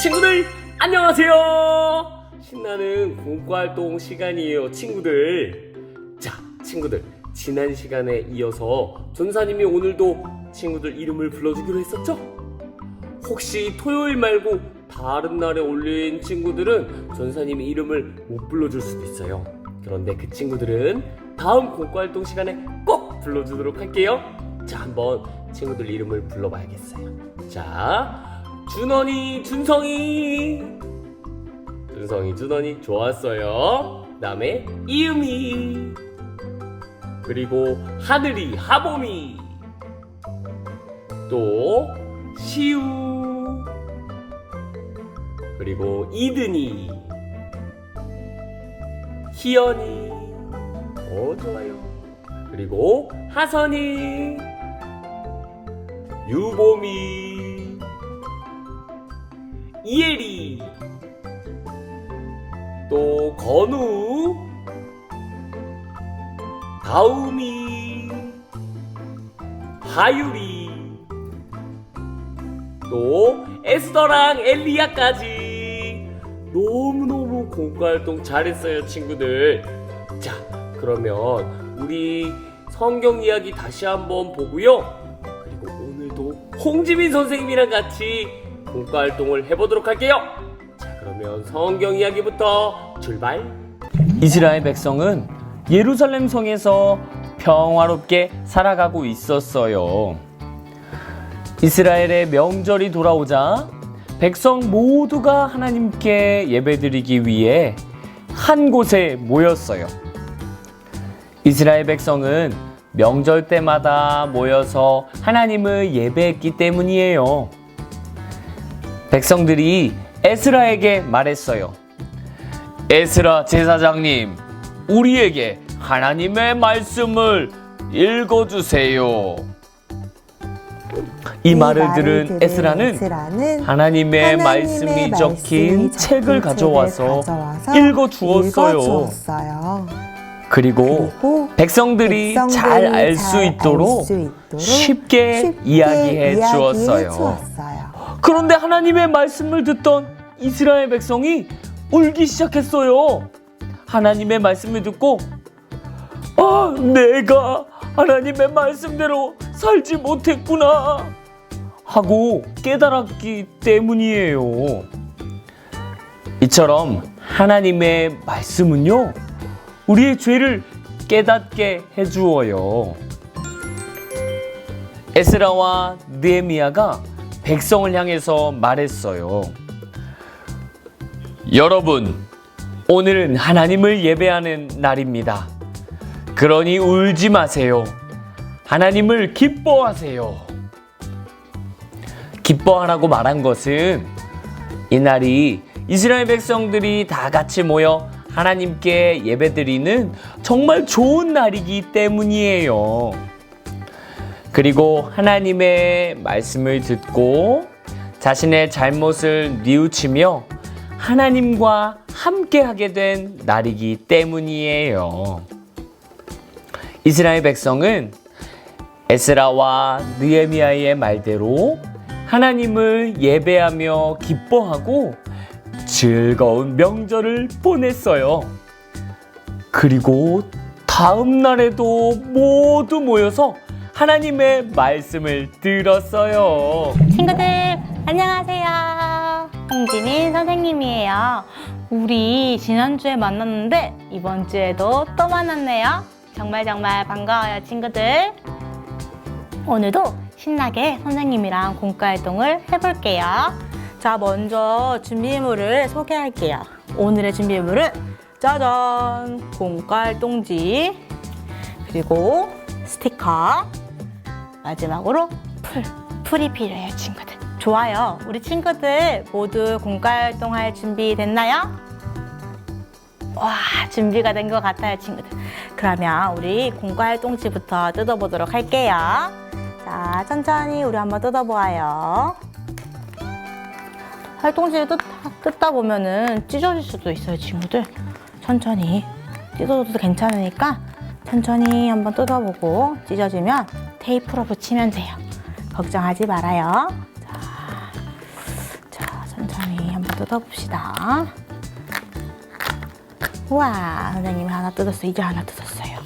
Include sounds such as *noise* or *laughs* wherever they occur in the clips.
친구들 안녕하세요. 신나는 공과활동 시간이에요, 친구들. 자, 친구들 지난 시간에 이어서 전사님이 오늘도 친구들 이름을 불러주기로 했었죠? 혹시 토요일 말고 다른 날에 올린 친구들은 전사님이 이름을 못 불러줄 수도 있어요. 그런데 그 친구들은 다음 공과활동 시간에 꼭 불러주도록 할게요. 자, 한번 친구들 이름을 불러봐야겠어요. 자, 준원이, 준성이. 준성이, 준원이 좋았어요. 그 다음에 이음이. 그리고 하늘이, 하봄이. 또 시우. 그리고 이든이. 희연이. 오, 좋아요. 그리고 하선이. 유봄이. 이혜리. 또 건우. 다우미. 하유리. 또 에스더랑 엘리야까지 너무너무 공과활동 잘했어요 친구들 자 그러면 우리 성경 이야기 다시 한번 보고요 그리고 오늘도 홍지민 선생님이랑 같이 공과활동을 해보도록 할게요 자 그러면 성경 이야기부터 출발 이스라엘 백성은 예루살렘 성에서 평화롭게 살아가고 있었어요. 이스라엘의 명절이 돌아오자 백성 모두가 하나님께 예배드리기 위해 한 곳에 모였어요. 이스라엘 백성은 명절 때마다 모여서 하나님을 예배했기 때문이에요. 백성들이 에스라에게 말했어요. 에스라 제사장님, 우리에게 하나님의 말씀을 읽어주세요. 이 말을 들은 에스라는 하나님의 하나님의 말씀이 적힌 말씀이 책을 가져와서 가져와서 읽어 주었어요. 읽어주었어요. 그리고 그리고 백성들이 잘알 수 있도록 쉽게 이야기해 주었어요. 주었어요. 그런데 하나님의 말씀을 듣던 이스라엘 백성이 울기 시작했어요. 하나님의 말씀을 듣고 아, 내가 하나님의 말씀대로 살지 못했구나 하고 깨달았기 때문이에요. 이처럼 하나님의 말씀은요, 우리의 죄를 깨닫게 해주어요. 에스라와 느헤미야가 백성을 향해서 말했어요. 여러분, 오늘은 하나님을 예배하는 날입니다. 그러니 울지 마세요. 하나님을 기뻐하세요. 기뻐하라고 말한 것은 이날이 이스라엘 백성들이 다 같이 모여 하나님께 예배드리는 정말 좋은 날이기 때문이에요. 그리고 하나님의 말씀을 듣고 자신의 잘못을 뉘우치며 하나님과 함께하게 된 날이기 때문이에요. 이스라엘 백성은 에스라와 느헤미야의 말대로 하나님을 예배하며 기뻐하고 즐거운 명절을 보냈어요. 그리고 다음 날에도 모두 모여서 하나님의 말씀을 들었어요. 친구들 안녕하세요. 홍지민 선생님이에요. 우리 지난주에 만났는데 이번 주에도 또 만났네요. 정말 정말 반가워요, 친구들. 오늘도 신나게 선생님이랑 공과활동을 해볼게요. 자, 먼저 준비물을 소개할게요. 오늘의 준비물은 짜잔! 공과활동지, 그리고 스티커, 마지막으로 풀, 풀이 필요해요, 친구들. 좋아요. 우리 친구들 모두 공과 활동 할 준비 됐나요? 와, 준비가 된 것 같아요, 친구들. 그러면 우리 공과 활동지부터 뜯어보도록 할게요. 자, 천천히 우리 한번 뜯어보아요. 활동지를 뜯, 뜯다 보면은 찢어질 수도 있어요, 친구들. 천천히 찢어져도 괜찮으니까 천천히 한번 뜯어보고 찢어지면 테이프로 붙이면 돼요. 걱정하지 말아요. 자, 자 천천히. 한번 뜯어봅시다. 우와, 선생님이 하나 뜯었어요. 이제 하나 뜯었어요.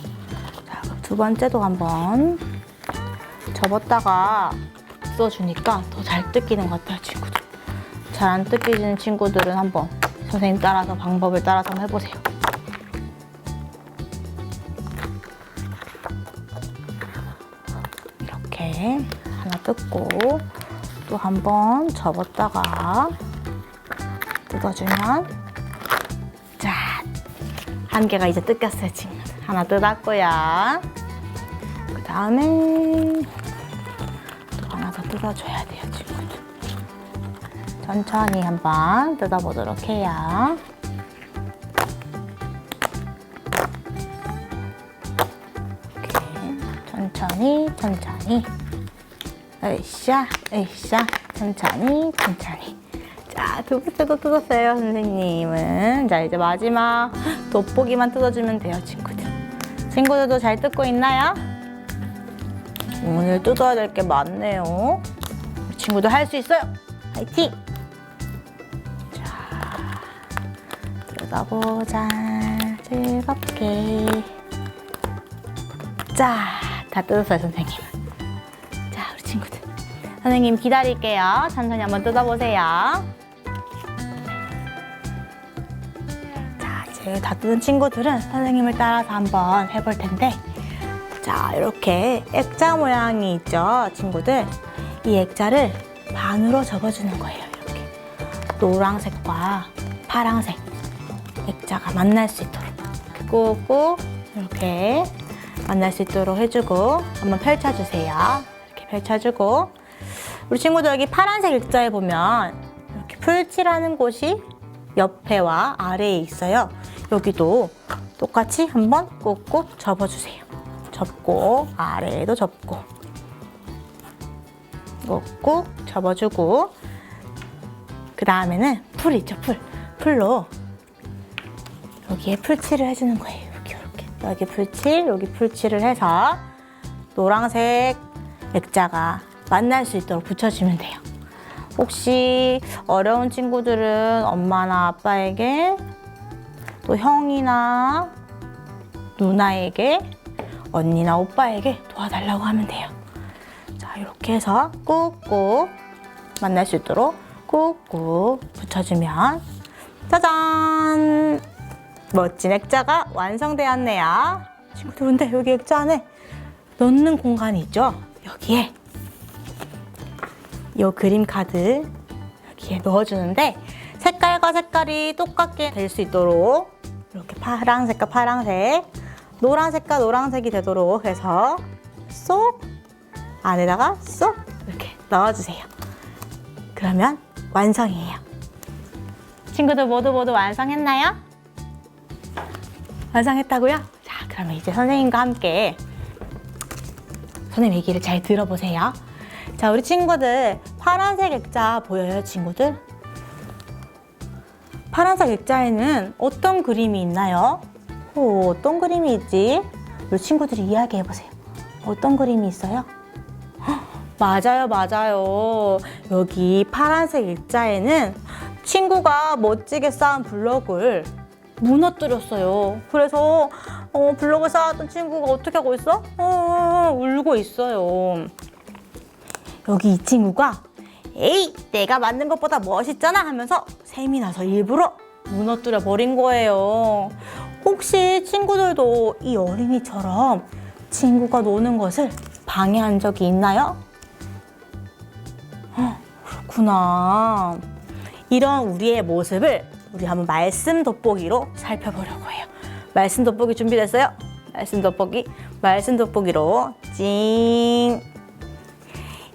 자, 두 번째도 한번 접었다가 뜯어주니까 더 잘 뜯기는 것 같아요, 친구들. 잘 안 뜯기는 친구들은 한번 선생님 따라서 방법을 따라서 해보세요. 하나 뜯고 또 한 번 접었다가 뜯어주면 자, 한 개가 이제 뜯겼어요, 친구들. 하나 뜯었고요. 그 다음에 또 하나 더 뜯어줘야 돼요, 친구들. 천천히 한번 뜯어보도록 해요. 천천히, 천천히. 으쌰, 으쌰, 천천히, 천천히. 자, 두 번째도 뜯었어요, 선생님은. 자, 이제 마지막 돋보기만 뜯어주면 돼요, 친구들. 친구들도 잘 뜯고 있나요? 오늘 뜯어야 될 게 많네요. 우리 친구들 할 수 있어요. 화이팅! 자, 뜯어보자. 즐겁게. 자, 다 뜯었어요, 선생님. 선생님 기다릴게요. 천천히 한번 뜯어보세요. 자, 이제 다 뜯은 친구들은 선생님을 따라서 한번 해볼 텐데, 자, 이렇게 액자 모양이 있죠, 친구들. 이 액자를 반으로 접어주는 거예요, 이렇게. 노란색과 파란색 액자가 만날 수 있도록. 이렇게 꾹꾹 이렇게 만날 수 있도록 해주고, 한번 펼쳐주세요. 이렇게 펼쳐주고, 우리 친구들 여기 파란색 액자에 보면 이렇게 풀칠하는 곳이 옆에와 아래에 있어요. 여기도 똑같이 한번 꾹꾹 접어주세요. 접고 아래에도 접고 꾹꾹 접어주고 그 다음에는 풀 있죠 풀 풀로 여기에 풀칠을 해주는 거예요. 이렇게 이렇게 여기 풀칠 여기 풀칠을 해서 노란색 액자가 만날 수 있도록 붙여주면 돼요. 혹시 어려운 친구들은 엄마나 아빠에게 또 형이나 누나에게 언니나 오빠에게 도와달라고 하면 돼요. 자, 이렇게 해서 꾹꾹 만날 수 있도록 꾹꾹 붙여주면 짜잔! 멋진 액자가 완성되었네요. 친구들, 근데 여기 액자 안에 넣는 공간이 있죠? 여기에 이 그림 카드 여기에 넣어주는데 색깔과 색깔이 똑같게 될 수 있도록 이렇게 파란색과 파란색, 노란색과 노란색이 되도록 해서 쏙 안에다가 쏙 이렇게 넣어주세요. 그러면 완성이에요. 친구들 모두 모두 완성했나요? 완성했다고요? 자, 그러면 이제 선생님과 함께 선생님 얘기를 잘 들어보세요. 자, 우리 친구들 파란색 액자 보여요, 친구들? 파란색 액자에는 어떤 그림이 있나요? 오, 어떤 그림이 있지? 우리 친구들이 이야기해 보세요. 어떤 그림이 있어요? 헉, 맞아요, 맞아요. 여기 파란색 액자에는 친구가 멋지게 쌓은 블럭을 무너뜨렸어요. 그래서 어, 블럭을 쌓았던 친구가 어떻게 하고 있어? 어, 울고 있어요. 여기 이 친구가 에이 내가 만든 것보다 멋있잖아 하면서 셈이 나서 일부러 무너뜨려 버린 거예요. 혹시 친구들도 이 어린이처럼 친구가 노는 것을 방해한 적이 있나요? 어, 그렇구나. 이런 우리의 모습을 우리 한번 말씀 돋보기로 살펴보려고 해요. 말씀 돋보기 준비됐어요? 말씀 돋보기, 말씀 돋보기로 찡.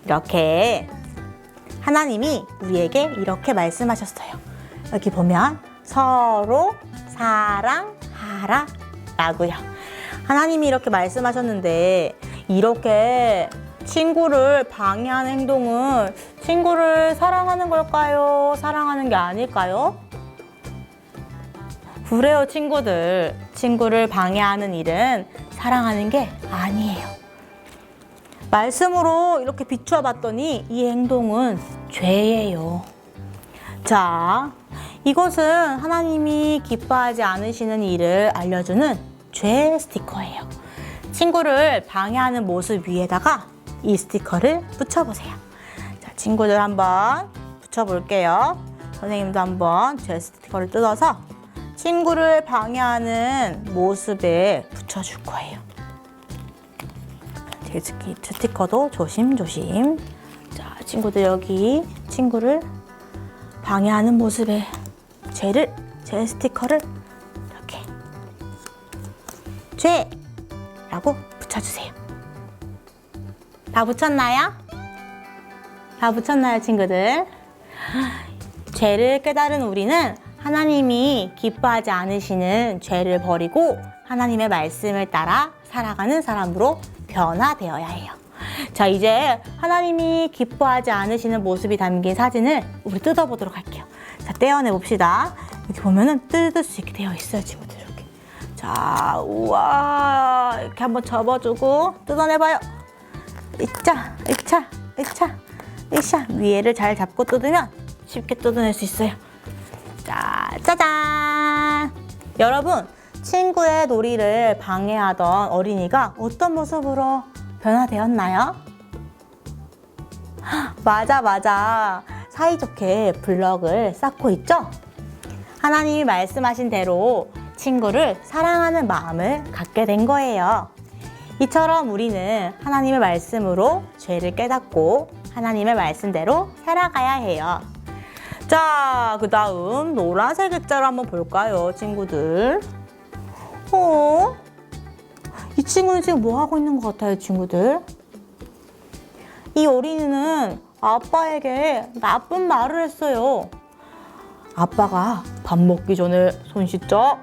이렇게 하나님이 우리에게 이렇게 말씀하셨어요. 여기 보면 서로 사랑하라 라고요. 하나님이 이렇게 말씀하셨는데 이렇게 친구를 방해하는 행동은 친구를 사랑하는 걸까요? 사랑하는 게 아닐까요? 그래요, 친구들. 친구를 방해하는 일은 사랑하는 게 아니에요. 말씀으로 이렇게 비추어 봤더니 이 행동은 죄예요. 자, 이것은 하나님이 기뻐하지 않으시는 일을 알려주는 죄 스티커예요. 친구를 방해하는 모습 위에다가 이 스티커를 붙여보세요. 자, 친구들 한번 붙여볼게요. 선생님도 한번 죄 스티커를 뜯어서 친구를 방해하는 모습에 붙여줄 거예요. 제 스키- 스티커도 조심조심. 자, 친구들 여기 친구를 방해하는 모습에 죄를 죄 스티커를 이렇게 죄 라고 붙여주세요. 다 붙였나요? 다 붙였나요, 친구들? 죄를 깨달은 우리는 하나님이 기뻐하지 않으시는 죄를 버리고 하나님의 말씀을 따라 살아가는 사람으로 변화되어야 해요. 자, 이제 하나님이 기뻐하지 않으시는 모습이 담긴 사진을 우리 뜯어보도록 할게요. 자, 떼어내 봅시다. 이렇게 보면은 뜯을 수 있게 되어 있어요, 친구들. 이렇게. 자, 우와. 이렇게 한번 접어주고 뜯어내봐요. 이차, 이차, 이차, 이차. 위에를 잘 잡고 뜯으면 쉽게 뜯어낼 수 있어요. 자, 짜잔! 여러분, 친구의 놀이를 방해하던 어린이가 어떤 모습으로 변화되었나요? 맞아, 맞아. 사이좋게 블럭을 쌓고 있죠? 하나님이 말씀하신 대로 친구를 사랑하는 마음을 갖게 된 거예요. 이처럼 우리는 하나님의 말씀으로 죄를 깨닫고 하나님의 말씀대로 살아가야 해요. 자, 그 다음 노란색 액자를 한번 볼까요, 친구들? 어? 이 친구는 지금 뭐 하고 있는 것 같아요, 친구들? 이 어린이는 아빠에게 나쁜 말을 했어요. 아빠가 밥 먹기 전에 손 씻죠?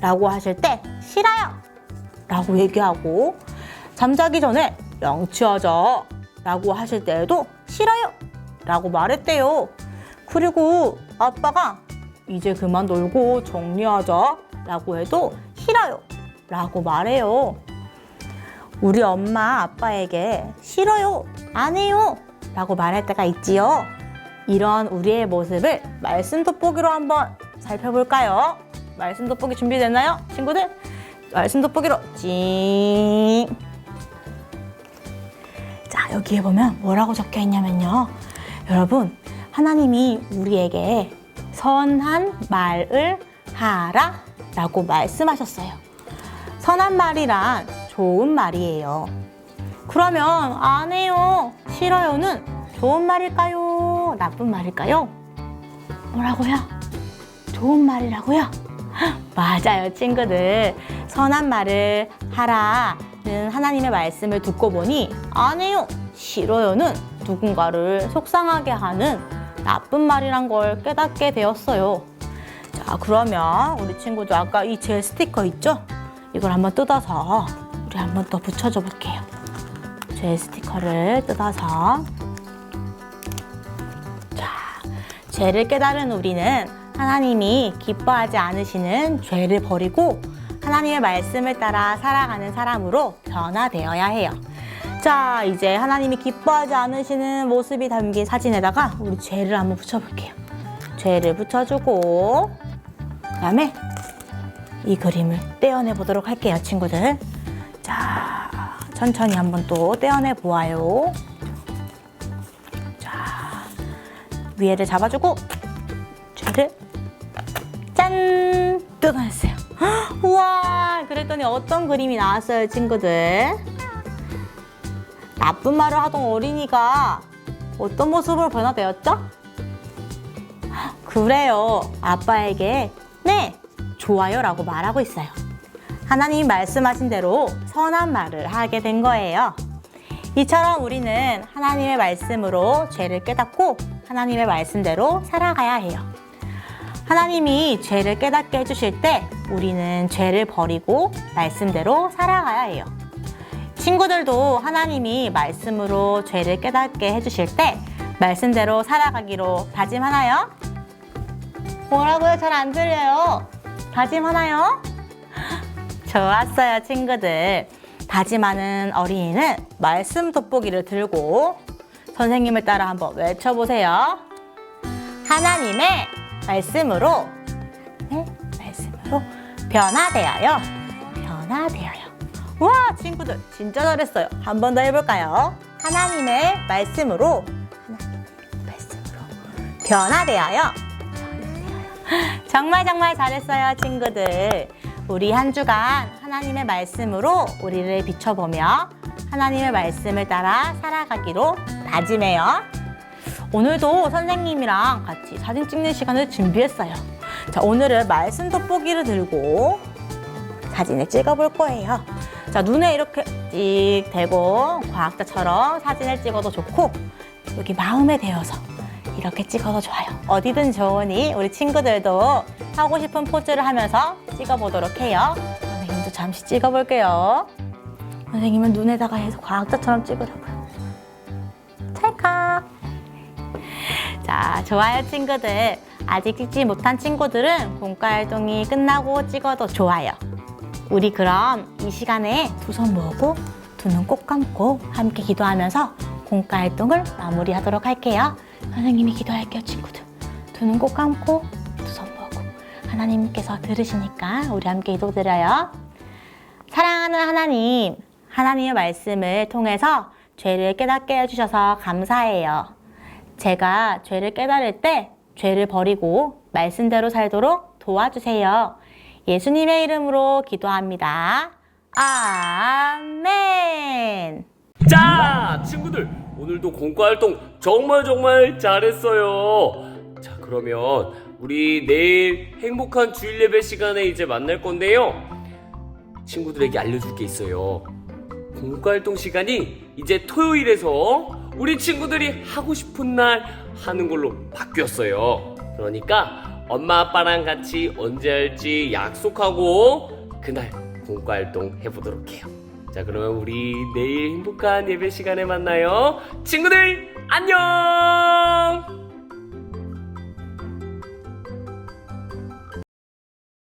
라고 하실 때 싫어요! 라고 얘기하고 잠자기 전에 양치하자 라고 하실 때에도 싫어요! 라고 말했대요. 그리고 아빠가 이제 그만 놀고 정리하자 라고 해도 싫어요 라고 말해요. 우리 엄마 아빠에게 싫어요 안 해요 라고 말할 때가 있지요. 이런 우리의 모습을 말씀 돋보기로 한번 살펴볼까요? 말씀 돋보기 준비됐나요? 친구들? 말씀 돋보기로 찡. 자, 여기에 보면 뭐라고 적혀 있냐면요. 여러분, 하나님이 우리에게 선한 말을 하라 라고 말씀하셨어요. 선한 말이란 좋은 말이에요. 그러면 안 해요, 싫어요는 좋은 말일까요? 나쁜 말일까요? 뭐라고요? 좋은 말이라고요? *laughs* 맞아요, 친구들. 선한 말을 하라는 하나님의 말씀을 듣고 보니 안 해요, 싫어요는 누군가를 속상하게 하는 나쁜 말이란 걸 깨닫게 되었어요. 자, 그러면 우리 친구도 아까 이 젤 스티커 있죠? 이걸 한번 뜯어서 우리 한번 더 붙여줘 볼게요. 젤 스티커를 뜯어서 자, 죄를 깨달은 우리는 하나님이 기뻐하지 않으시는 죄를 버리고 하나님의 말씀을 따라 살아가는 사람으로 변화되어야 해요. 자, 이제 하나님이 기뻐하지 않으시는 모습이 담긴 사진에다가 우리 죄를 한번 붙여볼게요. 죄를 붙여주고, 그 다음에 이 그림을 떼어내 보도록 할게요, 친구들. 자, 천천히 한번 또 떼어내 보아요. 자, 위에를 잡아주고, 죄를 짠! 뜯어냈어요. 헉, 우와! 그랬더니 어떤 그림이 나왔어요, 친구들? 나쁜 말을 하던 어린이가 어떤 모습으로 변화되었죠? 그래요. 아빠에게 네, 좋아요 라고 말하고 있어요. 하나님이 말씀하신 대로 선한 말을 하게 된 거예요. 이처럼 우리는 하나님의 말씀으로 죄를 깨닫고 하나님의 말씀대로 살아가야 해요. 하나님이 죄를 깨닫게 해주실 때 우리는 죄를 버리고 말씀대로 살아가야 해요. 친구들도 하나님이 말씀으로 죄를 깨닫게 해주실 때 말씀대로 살아가기로 다짐하나요? 뭐라고요? 잘 안 들려요. 다짐하나요? 좋았어요, 친구들. 다짐하는 어린이는 말씀 돋보기를 들고 선생님을 따라 한번 외쳐보세요. 하나님의 말씀으로 네, 말씀으로 변화되어요. 변화되어요. 와, 친구들 진짜 잘했어요. 한 번 더 해볼까요? 하나님의 말씀으로 하나님의 말씀으로 변화되어요. 변화되어요. *laughs* 정말 정말 잘했어요, 친구들. 우리 한 주간 하나님의 말씀으로 우리를 비춰보며 하나님의 말씀을 따라 살아가기로 다짐해요. 오늘도 선생님이랑 같이 사진 찍는 시간을 준비했어요. 자, 오늘은 말씀 돋보기를 들고 사진을 찍어볼 거예요. 자, 눈에 이렇게 찍 대고 과학자처럼 사진을 찍어도 좋고 여기 마음에 대어서 이렇게 찍어도 좋아요. 어디든 좋으니 우리 친구들도 하고 싶은 포즈를 하면서 찍어보도록 해요. 선생님도 잠시 찍어볼게요. 선생님은 눈에다가 해서 과학자처럼 찍으라고요. 찰칵. 자, 좋아요, 친구들. 아직 찍지 못한 친구들은 공과 활동이 끝나고 찍어도 좋아요. 우리 그럼 이 시간에 두 손 모으고 두 눈 꼭 감고 함께 기도하면서 공과 활동을 마무리하도록 할게요. 선생님이 기도할게요, 친구들. 두 눈 꼭 감고 두손 모으고 하나님께서 들으시니까 우리 함께 기도 드려요. 사랑하는 하나님, 하나님의 말씀을 통해서 죄를 깨닫게 해주셔서 감사해요. 제가 죄를 깨달을 때 죄를 버리고 말씀대로 살도록 도와주세요. 예수님의 이름으로 기도합니다. 아멘. 자, 친구들 오늘도 공과 활동 정말 정말 잘했어요. 자, 그러면 우리 내일 행복한 주일 예배 시간에 이제 만날 건데요. 친구들에게 알려줄 게 있어요. 공과 활동 시간이 이제 토요일에서 우리 친구들이 하고 싶은 날 하는 걸로 바뀌었어요. 그러니까 엄마 아빠랑 같이 언제 할지 약속하고 그날 공과 활동 해보도록 해요. 자, 그러면 우리 내일 행복한 예배 시간에 만나요. 친구들, 안녕!